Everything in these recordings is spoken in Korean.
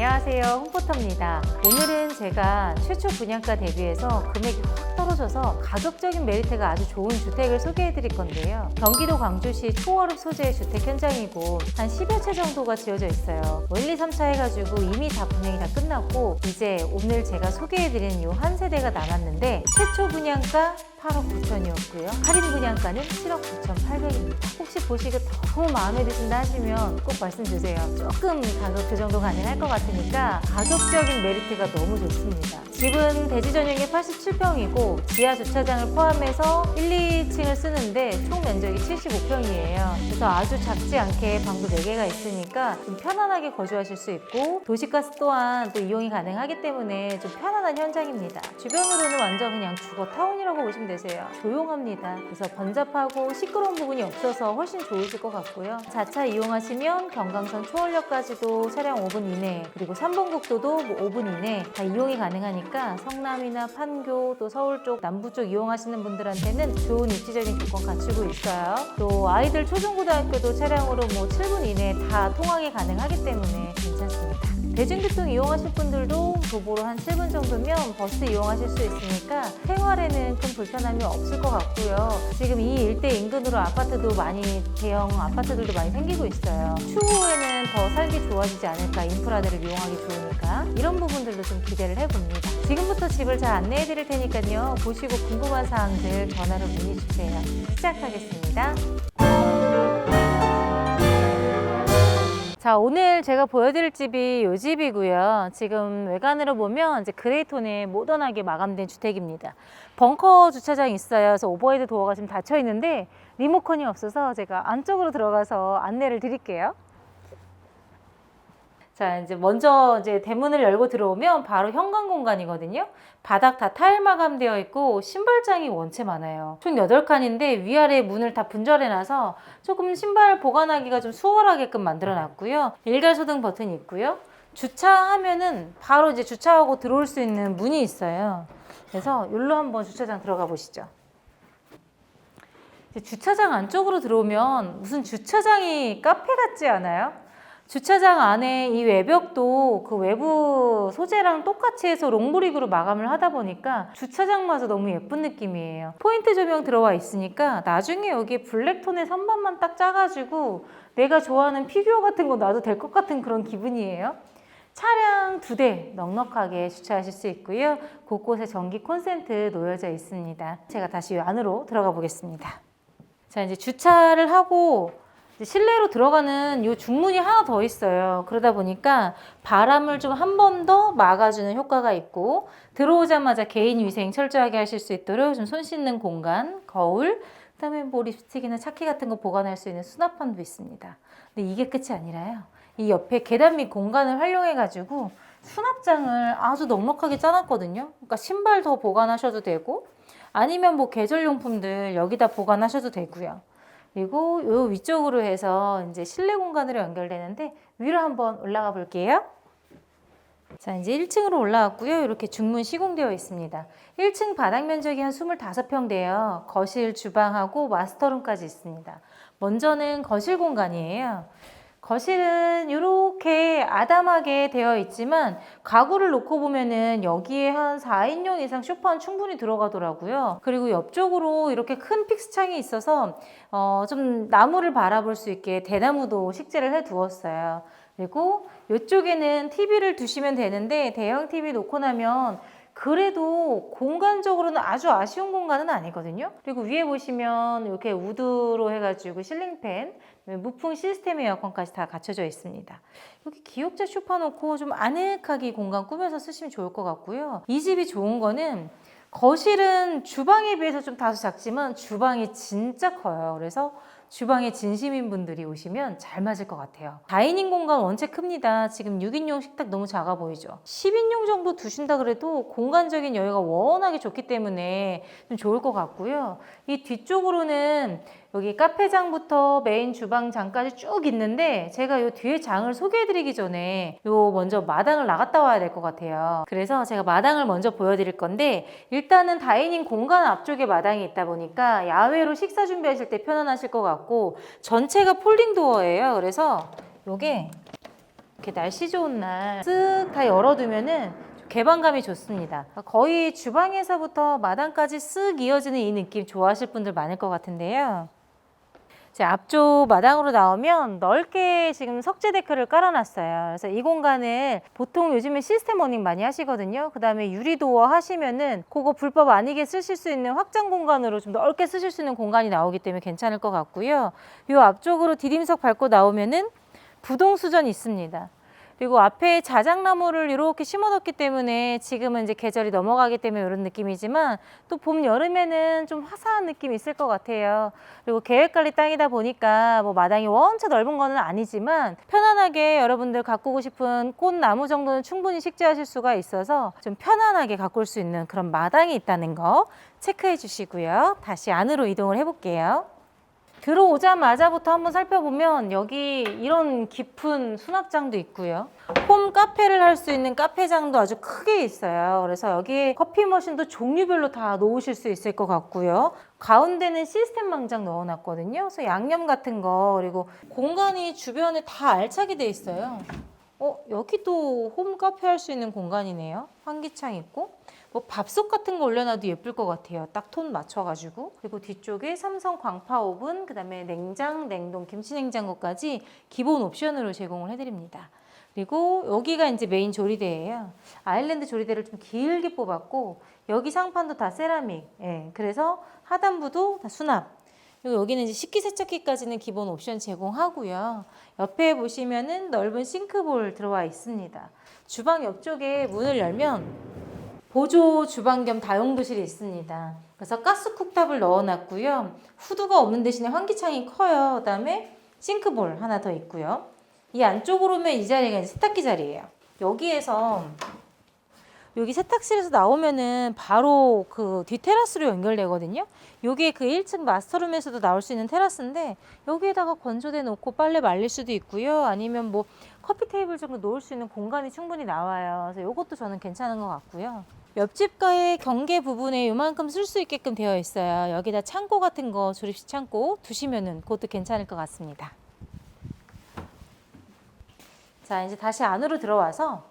안녕하세요. 홈포터입니다. 오늘은 제가 최초 분양가 대비해서 금액이 확 떨어져서 가격적인 메리트가 아주 좋은 주택을 소개해 드릴 건데요. 경기도 광주시 초월읍 소재의 주택 현장이고 한 10여 채 정도가 지어져 있어요. 뭐 1, 2, 3차 해가지고 이미 다 분양이 다 끝났고 이제 오늘 제가 소개해 드리는 이 한 세대가 남았는데 최초 분양가 8억 9천이었고요. 할인 분양가는 7억 9천 8백입니다 혹시 보시고 너무 마음에 드신다 하시면 꼭 말씀 주세요. 조금 가격 조정도 가능할 것 같으니까 가격적인 메리트가 너무 좋습니다. 집은 대지 전용이 87평이고 지하 주차장을 포함해서 1, 2층을 쓰는데 총 면적이 75평이에요. 그래서 아주 작지 않게 방도 4개가 있으니까 좀 편안하게 거주하실 수 있고 도시가스 또한 또 이용이 가능하기 때문에 좀 편안한 현장입니다. 주변으로는 완전 그냥 주거 타운이라고 보시면 되세요. 조용합니다. 그래서 번잡하고 시끄러운 부분이 없어서 훨씬 좋으실 것 같고요. 자차 이용하시면 경강선 초월역까지도 차량 5분 이내 그리고 3번 국도도 뭐 5분 이내 다 이용이 가능하니까 성남이나 판교 또 서울 쪽 남부 쪽 이용하시는 분들한테는 좋은 입지적인 조건 갖추고 있어요. 또 아이들 초중고등학교도 차량으로 뭐 7분 이내 다 통학이 가능하기 때문에 괜찮습니다. 대중교통 이용하실 분들도 도보로 한 7분 정도면 버스 이용하실 수 있으니까 생활에는 큰 불편 함이 없을 것 같고요. 지금 이 일대 인근으로 아파트도 많이 대형 아파트들도 많이 생기고 있어요. 추후에는 더 살기 좋아지지 않을까 인프라들을 이용하기 좋으니까 이런 부분들도 좀 기대를 해봅니다. 지금부터 집을 잘 안내해 드릴 테니까요. 보시고 궁금한 사항들 전화로 문의 주세요. 시작하겠습니다. 자, 오늘 제가 보여드릴 집이 이 집이고요. 지금 외관으로 보면 이제 그레이톤에 모던하게 마감된 주택입니다. 벙커 주차장이 있어요. 그래서 오버헤드 도어가 지금 닫혀 있는데 리모컨이 없어서 제가 안쪽으로 들어가서 안내를 드릴게요. 자, 이제 먼저 이제 대문을 열고 들어오면 바로 현관 공간이거든요. 바닥 다 타일 마감되어 있고 신발장이 원체 많아요. 총 8칸인데 위아래 문을 다 분절해 놔서 조금 신발 보관하기가 좀 수월하게끔 만들어 놨고요. 일괄 소등 버튼이 있고요. 주차하면은 바로 이제 주차하고 들어올 수 있는 문이 있어요. 그래서 여기로 한번 주차장 들어가 보시죠. 주차장 안쪽으로 들어오면 무슨 주차장이 카페 같지 않아요? 주차장 안에 이 외벽도 그 외부 소재랑 똑같이 해서 롱브릭으로 마감을 하다 보니까 주차장마저 너무 예쁜 느낌이에요. 포인트 조명 들어와 있으니까 나중에 여기 블랙톤의 선반만 딱 짜가지고 내가 좋아하는 피규어 같은 거 놔도 될 것 같은 그런 기분이에요. 차량 두 대 넉넉하게 주차하실 수 있고요. 곳곳에 전기 콘센트 놓여져 있습니다. 제가 다시 안으로 들어가 보겠습니다. 자, 이제 주차를 하고 실내로 들어가는 이 중문이 하나 더 있어요. 그러다 보니까 바람을 좀 한 번 더 막아주는 효과가 있고 들어오자마자 개인 위생 철저하게 하실 수 있도록 좀 손 씻는 공간, 거울, 그다음에 뭐 립스틱이나 차키 같은 거 보관할 수 있는 수납함도 있습니다. 근데 이게 끝이 아니라요. 이 옆에 계단 및 공간을 활용해 가지고 수납장을 아주 넉넉하게 짜놨거든요. 그러니까 신발 더 보관하셔도 되고 아니면 뭐 계절용품들 여기다 보관하셔도 되고요. 그리고 요 위쪽으로 해서 이제 실내 공간으로 연결되는데 위로 한번 올라가 볼게요. 자, 이제 1층으로 올라왔고요. 이렇게 중문 시공되어 있습니다. 1층 바닥 면적이 한 25평 돼요. 거실, 주방하고 마스터룸까지 있습니다. 먼저는 거실 공간이에요. 거실은 이렇게 아담하게 되어 있지만 가구를 놓고 보면은 여기에 한 4인용 이상 소파는 충분히 들어가더라고요. 그리고 옆쪽으로 이렇게 큰 픽스창이 있어서 어, 좀 나무를 바라볼 수 있게 대나무도 식재를 해 두었어요. 그리고 이쪽에는 TV를 두시면 되는데 대형 TV 놓고 나면 그래도 공간적으로는 아주 아쉬운 공간은 아니거든요. 그리고 위에 보시면 이렇게 우드로 해가지고 실링팬, 무풍 시스템 에어컨까지 다 갖춰져 있습니다. 여기 기역자 쇼파 놓고 좀 아늑하게 공간 꾸며서 쓰시면 좋을 것 같고요. 이 집이 좋은 거는 거실은 주방에 비해서 좀 다소 작지만 주방이 진짜 커요. 그래서 주방에 진심인 분들이 오시면 잘 맞을 것 같아요. 다이닝 공간 원체 큽니다. 지금 6인용 식탁 너무 작아 보이죠? 10인용 정도 두신다 그래도 공간적인 여유가 워낙에 좋기 때문에 좀 좋을 것 같고요. 이 뒤쪽으로는 여기 카페장부터 메인 주방장까지 쭉 있는데 제가 요 뒤에 장을 소개해드리기 전에 요 먼저 마당을 나갔다 와야 될 것 같아요. 그래서 제가 마당을 먼저 보여드릴 건데 일단은 다이닝 공간 앞쪽에 마당이 있다 보니까 야외로 식사 준비하실 때 편안하실 것 같고 전체가 폴딩 도어예요. 그래서 요게 이렇게 날씨 좋은 날 쓱 다 열어두면은 좀 개방감이 좋습니다. 거의 주방에서부터 마당까지 쓱 이어지는 이 느낌 좋아하실 분들 많을 것 같은데요. 제 앞쪽 마당으로 나오면 넓게 지금 석재 데크를 깔아놨어요. 그래서 이 공간을 보통 요즘에 시스템 워닝 많이 하시거든요. 그 다음에 유리도어 하시면은 그거 불법 아니게 쓰실 수 있는 확장 공간으로 좀 넓게 쓰실 수 있는 공간이 나오기 때문에 괜찮을 것 같고요. 이 앞쪽으로 디딤석 밟고 나오면은 부동 수전 있습니다. 그리고 앞에 자작나무를 이렇게 심어뒀기 때문에 지금은 이제 계절이 넘어가기 때문에 이런 느낌이지만 또 봄 여름에는 좀 화사한 느낌이 있을 것 같아요. 그리고 계획관리 땅이다 보니까 뭐 마당이 원체 넓은 거는 아니지만 편안하게 여러분들 가꾸고 싶은 꽃나무 정도는 충분히 식재하실 수가 있어서 좀 편안하게 가꿀 수 있는 그런 마당이 있다는 거 체크해 주시고요. 다시 안으로 이동을 해볼게요. 들어오자마자부터 한번 살펴보면 여기 이런 깊은 수납장도 있고요. 홈 카페를 할 수 있는 카페장도 아주 크게 있어요. 그래서 여기 커피 머신도 종류별로 다 놓으실 수 있을 것 같고요. 가운데는 시스템 망장 넣어놨거든요. 그래서 양념 같은 거 그리고 공간이 주변에 다 알차게 돼 있어요. 어 여기도 홈 카페 할 수 있는 공간이네요. 환기창 있고 뭐 밥솥 같은 거 올려놔도 예쁠 것 같아요. 딱 톤 맞춰가지고 그리고 뒤쪽에 삼성 광파 오븐 그 다음에 냉장, 냉동, 김치 냉장고까지 기본 옵션으로 제공을 해드립니다. 그리고 여기가 이제 메인 조리대예요. 아일랜드 조리대를 좀 길게 뽑았고 여기 상판도 다 세라믹. 예, 그래서 하단부도 다 수납. 그리고 여기는 이제 식기세척기까지는 기본 옵션 제공하고요. 옆에 보시면은 넓은 싱크볼 들어와 있습니다. 주방 옆쪽에 문을 열면 보조 주방 겸 다용도실이 있습니다. 그래서 가스 쿡탑을 넣어놨고요. 후드가 없는 대신에 환기창이 커요. 그 다음에 싱크볼 하나 더 있고요. 이 안쪽으로 오면 이 자리가 세탁기 자리예요. 여기에서 여기 세탁실에서 나오면은 바로 그 뒤테라스로 연결되거든요. 요게 그 1층 마스터룸에서도 나올 수 있는 테라스인데 여기에다가 건조대 놓고 빨래 말릴 수도 있고요. 아니면 뭐 커피 테이블 정도 놓을 수 있는 공간이 충분히 나와요. 그래서 이것도 저는 괜찮은 것 같고요. 옆집과의 경계 부분에 요만큼 쓸 수 있게끔 되어 있어요. 여기다 창고 같은 거 조립식 창고 두시면은 그것도 괜찮을 것 같습니다. 자, 이제 다시 안으로 들어와서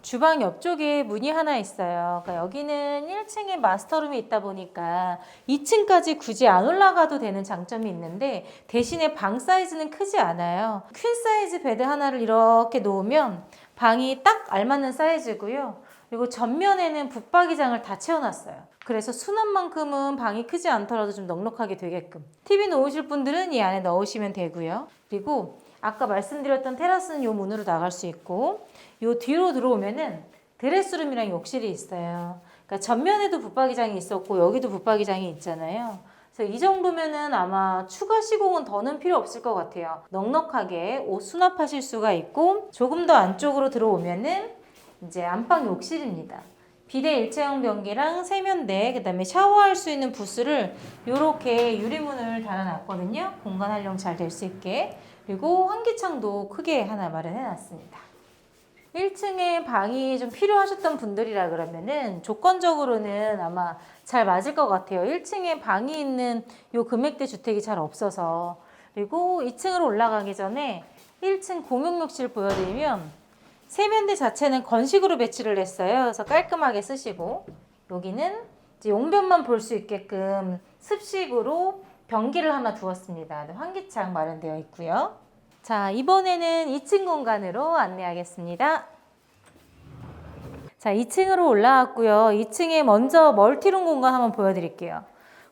주방 옆쪽에 문이 하나 있어요. 그러니까 여기는 1층에 마스터룸이 있다 보니까 2층까지 굳이 안 올라가도 되는 장점이 있는데 대신에 방 사이즈는 크지 않아요. 퀸 사이즈 베드 하나를 이렇게 놓으면 방이 딱 알맞는 사이즈고요. 그리고 전면에는 붙박이장을 다 채워놨어요. 그래서 수납만큼은 방이 크지 않더라도 좀 넉넉하게 되게끔. TV 놓으실 분들은 이 안에 넣으시면 되고요. 그리고 아까 말씀드렸던 테라스는 요 문으로 나갈 수 있고 요 뒤로 들어오면은 드레스룸이랑 욕실이 있어요. 그러니까 전면에도 붙박이장이 있었고 여기도 붙박이장이 있잖아요. 그래서 이 정도면은 아마 추가 시공은 더는 필요 없을 것 같아요. 넉넉하게 옷 수납하실 수가 있고 조금 더 안쪽으로 들어오면은 이제 안방 욕실입니다. 비대 일체형 변기랑 세면대, 그 다음에 샤워할 수 있는 부스를 이렇게 유리문을 달아놨거든요. 공간 활용 잘 될 수 있게. 그리고 환기창도 크게 하나 마련해 놨습니다. 1층에 방이 좀 필요하셨던 분들이라 그러면은 조건적으로는 아마 잘 맞을 것 같아요. 1층에 방이 있는 요 금액대 주택이 잘 없어서 그리고 2층으로 올라가기 전에 1층 공용욕실 보여드리면 세면대 자체는 건식으로 배치를 했어요. 그래서 깔끔하게 쓰시고 여기는 용변만 볼 수 있게끔 습식으로 변기를 하나 두었습니다. 네, 환기창 마련되어 있고요. 자, 이번에는 2층 공간으로 안내하겠습니다. 자, 2층으로 올라왔고요. 2층에 먼저 멀티룸 공간 한번 보여드릴게요.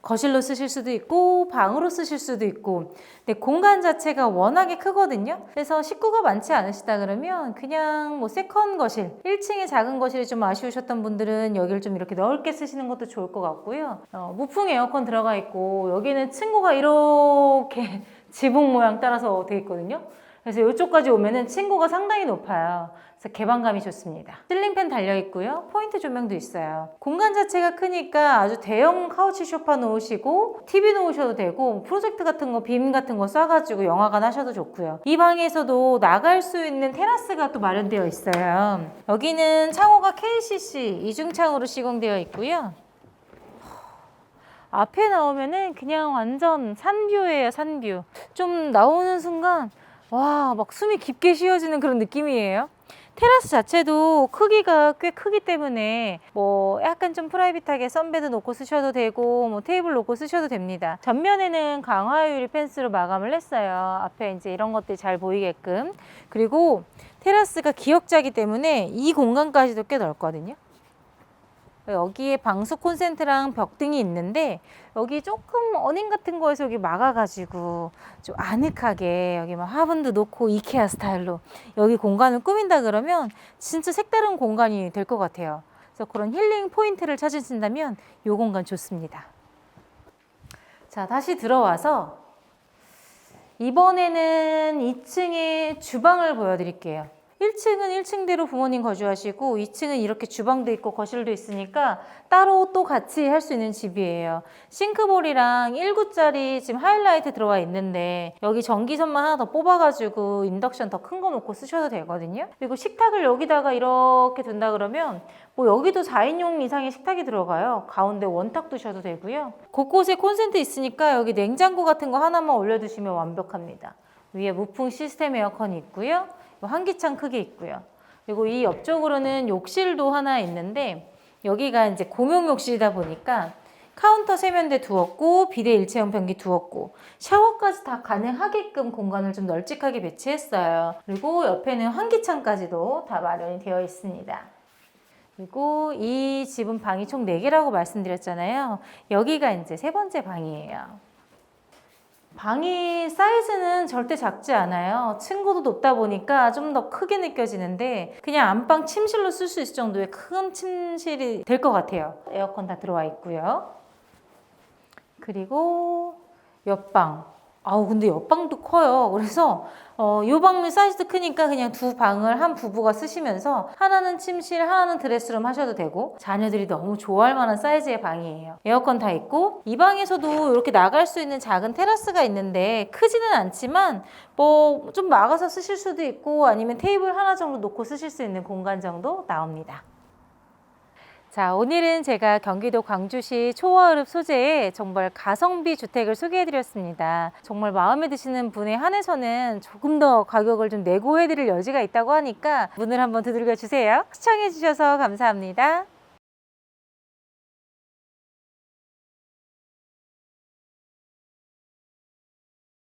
거실로 쓰실 수도 있고 방으로 쓰실 수도 있고. 근데 공간 자체가 워낙에 크거든요. 그래서 식구가 많지 않으시다 그러면 그냥 뭐 세컨 거실 1층에 작은 거실이 좀 아쉬우셨던 분들은 여기를 좀 이렇게 넓게 쓰시는 것도 좋을 것 같고요. 어, 무풍 에어컨 들어가 있고 여기는 층고가 이렇게 지붕 모양 따라서 되어 있거든요 그래서 이쪽까지 오면은 층고가 상당히 높아요. 그래서 개방감이 좋습니다. 실링팬 달려 있고요. 포인트 조명도 있어요. 공간 자체가 크니까 아주 대형 카우치 소파 놓으시고 TV 놓으셔도 되고 프로젝트 같은 거, 빔 같은 거 쏴가지고 영화관 하셔도 좋고요. 이 방에서도 나갈 수 있는 테라스가 또 마련되어 있어요. 여기는 창호가 KCC 이중창으로 시공되어 있고요. 앞에 나오면은 그냥 완전 산뷰예요, 산뷰. 좀 나오는 순간 와, 막 숨이 깊게 쉬어지는 그런 느낌이에요. 테라스 자체도 크기가 꽤 크기 때문에 뭐 약간 좀 프라이빗하게 선베드 놓고 쓰셔도 되고 뭐 테이블 놓고 쓰셔도 됩니다. 전면에는 강화 유리 펜스로 마감을 했어요. 앞에 이제 이런 것들이 잘 보이게끔. 그리고 테라스가 기역자이기 때문에 이 공간까지도 꽤 넓거든요. 여기에 방수 콘센트랑 벽등이 있는데 여기 조금 어닝 같은 거에서 여기 막아가지고 좀 아늑하게 여기 막 화분도 놓고 이케아 스타일로 여기 공간을 꾸민다 그러면 진짜 색다른 공간이 될 것 같아요. 그래서 그런 힐링 포인트를 찾으신다면 이 공간 좋습니다. 자 다시 들어와서 이번에는 2층의 주방을 보여드릴게요. 1층은 1층대로 부모님 거주하시고 2층은 이렇게 주방도 있고 거실도 있으니까 따로 또 같이 할 수 있는 집이에요. 싱크볼이랑 1구짜리 지금 하이라이트 들어와 있는데 여기 전기선만 하나 더 뽑아가지고 인덕션 더 큰 거 놓고 쓰셔도 되거든요. 그리고 식탁을 여기다가 이렇게 둔다 그러면 뭐 여기도 4인용 이상의 식탁이 들어가요. 가운데 원탁 두셔도 되고요. 곳곳에 콘센트 있으니까 여기 냉장고 같은 거 하나만 올려두시면 완벽합니다. 위에 무풍 시스템 에어컨이 있고요. 환기창 크게 있고요. 그리고 이 옆쪽으로는 욕실도 하나 있는데 여기가 이제 공용 욕실이다 보니까 카운터 세면대 두었고 비대 일체형 변기 두었고 샤워까지 다 가능하게끔 공간을 좀 널찍하게 배치했어요. 그리고 옆에는 환기창까지도 다 마련이 되어 있습니다. 그리고 이 집은 방이 총 4개라고 말씀드렸잖아요. 여기가 이제 세 번째 방이에요. 방이 사이즈는 절대 작지 않아요. 층고도 높다 보니까 좀 더 크게 느껴지는데 그냥 안방 침실로 쓸 수 있을 정도의 큰 침실이 될 것 같아요. 에어컨 다 들어와 있고요. 그리고 옆방. 아우 근데 옆방도 커요. 그래서 어, 요 방이 사이즈도 크니까 그냥 두 방을 한 부부가 쓰시면서 하나는 침실, 하나는 드레스룸 하셔도 되고 자녀들이 너무 좋아할 만한 사이즈의 방이에요. 에어컨 다 있고 이 방에서도 이렇게 나갈 수 있는 작은 테라스가 있는데 크지는 않지만 뭐 좀 막아서 쓰실 수도 있고 아니면 테이블 하나 정도 놓고 쓰실 수 있는 공간 정도 나옵니다. 자, 오늘은 제가 경기도 광주시 초월읍 소재의 정말 가성비 주택을 소개해 드렸습니다. 정말 마음에 드시는 분에 한해서는 조금 더 가격을 좀 내고 해 드릴 여지가 있다고 하니까 문을 한번 두들겨 주세요. 시청해 주셔서 감사합니다.